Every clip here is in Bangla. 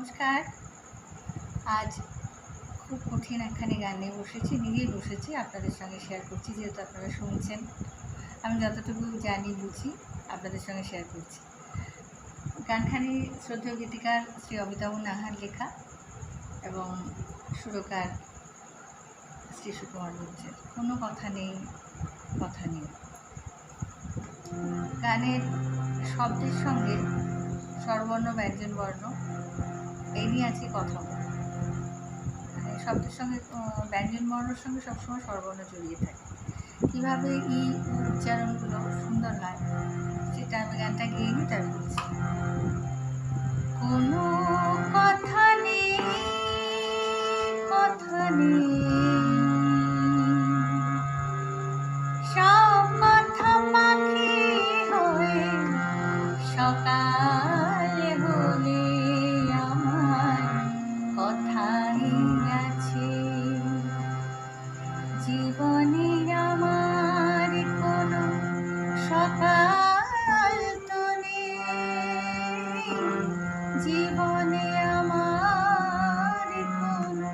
নমস্কার। আজ খুব কঠিন একখানি গান নিয়ে বসেছি নিজেই বসেছি, আপনাদের সঙ্গে শেয়ার করছি, যেহেতু আপনারা শুনছেন। আমি যতটুকু জানি, বুঝি, আপনাদের সঙ্গে শেয়ার করছি। গানখানি শ্রদ্ধেয় গীতিকার শ্রী অমিতাভ নাহার লেখা এবং সুরকার শ্রী সুকুমার গুজ্জের কোনো কথা নেই কথা নেই। গানের শব্দের সঙ্গে স্বরবর্ণ ব্যঞ্জন বর্ণ এই নিয়ে আজকে কথা মানে শব্দের সঙ্গে ব্যঞ্জন বর্ণের সঙ্গে সবসময় সর্বর্ণ জড়িয়ে থাকে। কীভাবে এই উচ্চারণগুলো সুন্দর হয়, সেটা আমি গানটা আছে জীবনে আমার কোনো সকাল তো জীবনে আমার কোনো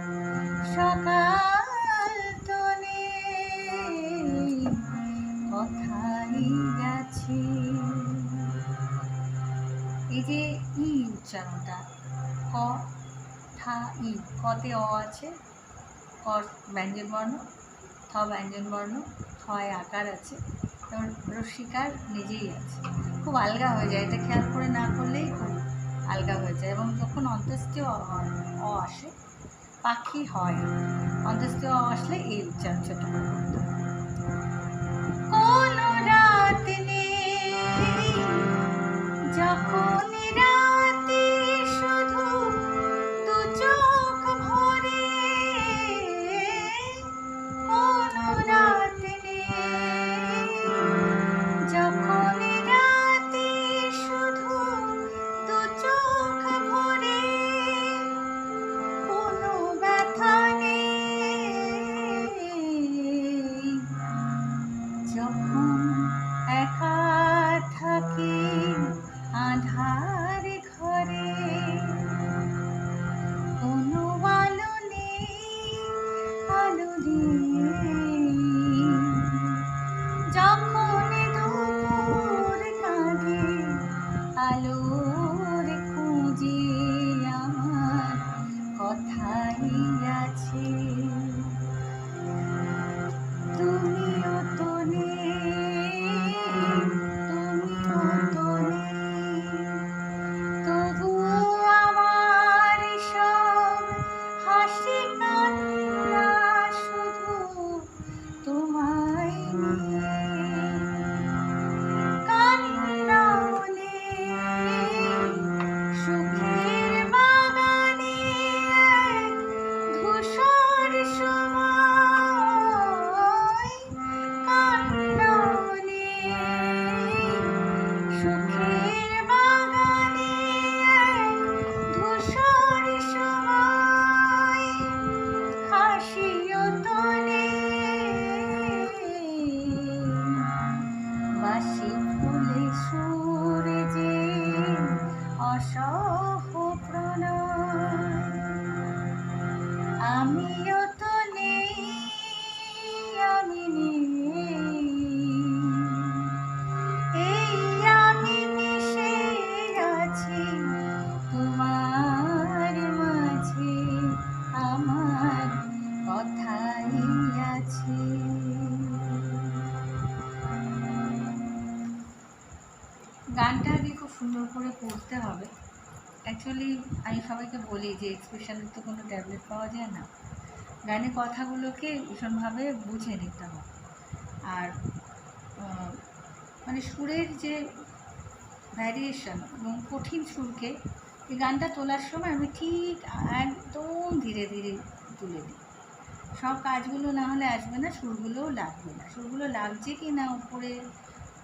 সকাল তো কথাই আছে এই যে ই উচ্চারণটা, ক। ঠা ই, কতে অ আছে ক ব্যঞ্জন বর্ণ, থ ব্যঞ্জন বর্ণ থয় আকার আছে এবং রসিকার নিজেই আছে। খুব আলগা হয়ে যায়, এটা খেয়াল করে না করলেই আলগা হয়ে যায় এবং যখন অন্ত্যেষ্টি অ অ আসে, পাখি হয় অন্ত্যেষ্টি অ আসলে এই উচ্চারণ ছোট করে করতে 嗯。গানটা আগে খুব সুন্দর করে পড়তে হবে। অ্যাকচুয়ালি আমি সবাইকে বলি যে এক্সপ্রেশনের তো কোনো ট্যাবলেট পাওয়া যায় না। গানের কথাগুলোকে ভীষণভাবে বুঝে নিতে হবে। আর মানে সুরের যে ভ্যারিয়েশন এবং কঠিন সুরকে এই গানটা তোলার সময় আমি ঠিক একদম ধীরে ধীরে তুলে দিই। সব কাজগুলো না হলে আসবে না, সুরগুলোও লাগবে না। সুরগুলো লাগছে কি না উপরে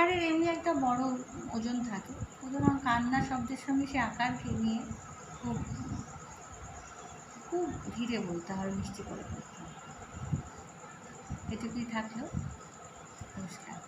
আকারের এমনি একটা বড় ওজন থাকে। সুতরাং কান্না শব্দের সঙ্গে সে আকারকে নিয়ে খুব খুব ধীরে বলতে হবে মিষ্টি করে বলতে হবে এটুকুই থাকল। নমস্কার।